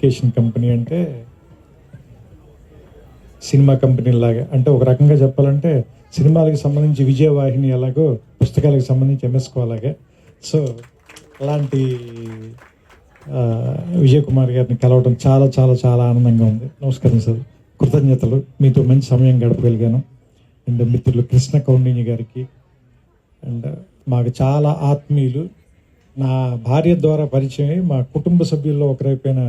Communication company అంటే cinema company లాగా. అంటే ఒక రకంగా చెప్పాలంటే సినిమాలకు సంబంధించి విజయవాహిని ఎలాగో పుస్తకాలకు సంబంధించి ఎంఎస్కో అలాగే సో అలాంటి విజయ్ కుమార్ గారిని కలవడం చాలా చాలా చాలా ఆనందంగా ఉంది. నమస్కారం సార్. కృతజ్ఞతలు. మీతో మంచి సమయం గడపగలిగాను. అండ్ మిత్రులు కృష్ణ కౌండిన్య గారికి. అండ్ మాకు చాలా ఆత్మీయులు. నా భార్య ద్వారా పరిచయం మా కుటుంబ సభ్యుల్లో ఒకరైపోయిన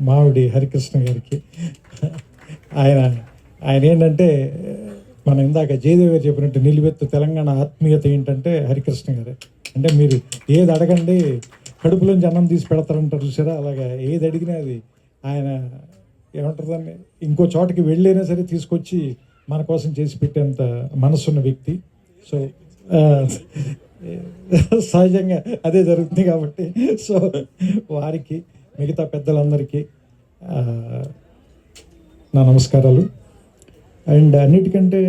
మావిడి హరికృష్ణ గారికి. ఆయన ఆయన ఏంటంటే మనం ఇందాక జయదేవ్ గారు చెప్పినట్టు నిలువెత్తు తెలంగాణ ఆత్మీయత ఏంటంటే హరికృష్ణ గారే. అంటే మీరు ఏది అడగండి కడుపులోంచి అన్నం తీసి పెడతారంటారు చూసారా? అలాగా ఏది అడిగినా అది ఆయన ఏమంటారు ఇంకో చోటకి వెళ్ళైనా సరే తీసుకొచ్చి మన కోసం చేసి పెట్టేంత మనసున్న వ్యక్తి. సో సహజంగా అదే జరుగుతుంది కాబట్టి. సో వారికి మిగతా పెద్దలందరికీ నా నమస్కారాలు. అండ్ అన్నిటికంటే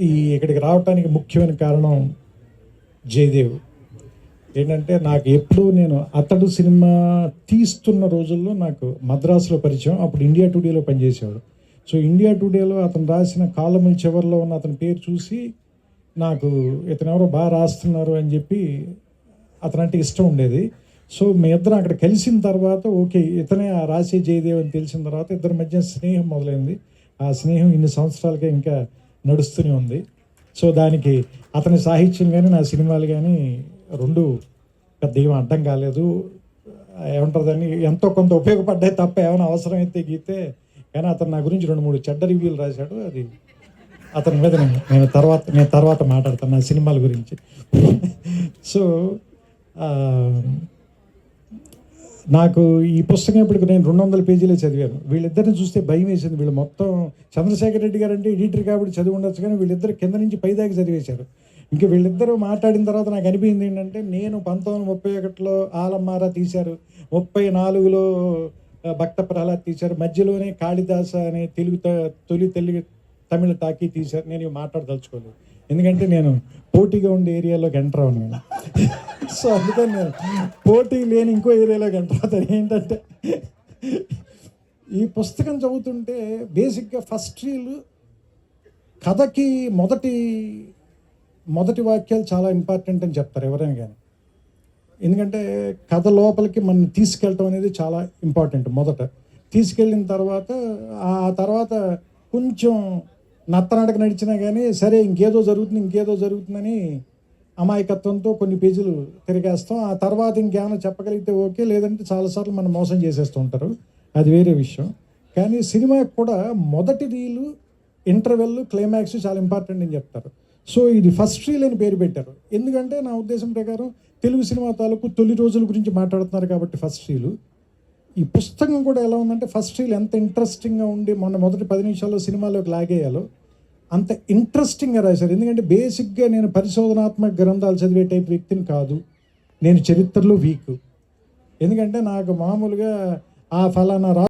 ఈ ఇక్కడికి రావటానికి ముఖ్యమైన కారణం జయదేవ్. ఏంటంటే నాకు ఎప్పుడూ నేను అతడు సినిమా తీస్తున్న రోజుల్లో నాకు మద్రాసులో పరిచయం అప్పుడు ఇండియా టుడేలో పనిచేసేవాడు. సో ఇండియా టుడేలో అతను రాసిన కాలముల చివరిలో ఉన్న అతని పేరు చూసి నాకు ఇతను ఎవరో బాగా రాస్తున్నారు అని చెప్పి అతనంటే ఇష్టం ఉండేది. సో మీ ఇద్దరం అక్కడ కలిసిన తర్వాత ఓకే ఇతనే ఆ రాశి జయదేవ్ అని తెలిసిన తర్వాత ఇద్దరి మధ్య స్నేహం మొదలైంది. ఆ స్నేహం ఇన్ని సంవత్సరాలుగా ఇంకా నడుస్తూనే ఉంది. సో దానికి అతని సాహిత్యం కానీ నా సినిమాలు కానీ రెండు పెద్ద ఏం అడ్డం కాలేదు. ఏమంటారు దాన్ని? ఎంతో కొంత ఉపయోగపడ్డాయి తప్ప ఏమైనా అవసరమైతే గీతే కానీ అతను నా గురించి రెండు మూడు చెడ్డ రివ్యూలు రాశాడు. అది అతని మీద నేను నేను తర్వాత నేను తర్వాత మాట్లాడతాను నా సినిమాల గురించి. సో నాకు ఈ పుస్తకం ఇప్పటికి నేను రెండు వందల పేజీలే చదివాను. వీళ్ళిద్దరిని చూస్తే భయం వేసింది. వీళ్ళు మొత్తం చంద్రశేఖర్ రెడ్డి గారు అంటే ఎడిటర్ కాబట్టి చదివి ఉండొచ్చు కానీ వీళ్ళిద్దరు కింద నుంచి పైదాకా చదివేశారు. ఇంకా వీళ్ళిద్దరూ మాట్లాడిన తర్వాత నాకు అనిపించింది ఏంటంటే నేను పంతొమ్మిది ముప్పై ఒకటిలో ఆలమ్మారా తీశారు. ముప్పై నాలుగులో భక్త ప్రహ్లాద్ తీశారు. మధ్యలోనే కాళిదాస అనే తెలుగు త- తొలి తెలుగు తమిళ టాకీ తీశారు. నేను ఇవి మాట్లాడదలుచుకోలేదు. ఎందుకంటే నేను పోటీగా ఉండే ఏరియాలోకి ఎంటర్ అవ్వను. నేను సో అందుకని నేను పోటీ లేని ఇంకో ఏరియాలోకి అంటారు అవుతాను. ఏంటంటే ఈ పుస్తకం చదువుతుంటే బేసిక్గా ఫస్ట్ రీల్ కథకి మొదటి మొదటి వాక్యాలు చాలా ఇంపార్టెంట్ అని చెప్తారు ఎవరైనా కానీ. ఎందుకంటే కథ లోపలికి మనం తీసుకెళ్ళటం అనేది చాలా ఇంపార్టెంట్ మొదట. తీసుకెళ్ళిన తర్వాత ఆ తర్వాత కొంచెం నత్తనడక నడిచినా కానీ సరే ఇంకేదో జరుగుతుంది ఇంకేదో జరుగుతుందని అమాయకత్వంతో కొన్ని పేజీలు తిరిగేస్తాం. ఆ తర్వాత ఇంకేమైనా చెప్పగలిగితే ఓకే లేదంటే చాలాసార్లు మనం మోసం చేసేస్తూ ఉంటారు. అది వేరే విషయం. కానీ సినిమాకి కూడా మొదటి రీలు ఇంటర్వెల్ క్లైమాక్స్ చాలా ఇంపార్టెంట్ అని చెప్తారు. సో ఇది ఫస్ట్ రీల్ అని పేరు పెట్టారు. ఎందుకంటే నా ఉద్దేశం ప్రకారం తెలుగు సినిమా తాలూకు తొలి రోజుల గురించి మాట్లాడుతున్నారు కాబట్టి ఫస్ట్ రీలు ఈ పుస్తకం కూడా ఎలా ఉందంటే ఫస్ట్ రీల్ ఎంత ఇంట్రెస్టింగ్గా ఉండి మొన్న మొదటి పది నిమిషాల్లో సినిమాలోకి లాగేయాలో అంత ఇంట్రెస్టింగ్గా రాశారు. ఎందుకంటే బేసిక్గా నేను పరిశోధనాత్మక గ్రంథాలు చదివే టైప్ వ్యక్తిని కాదు. నేను చరిత్రలో వీక్ ఎందుకంటే నాకు మామూలుగా ఆ ఫలానా రా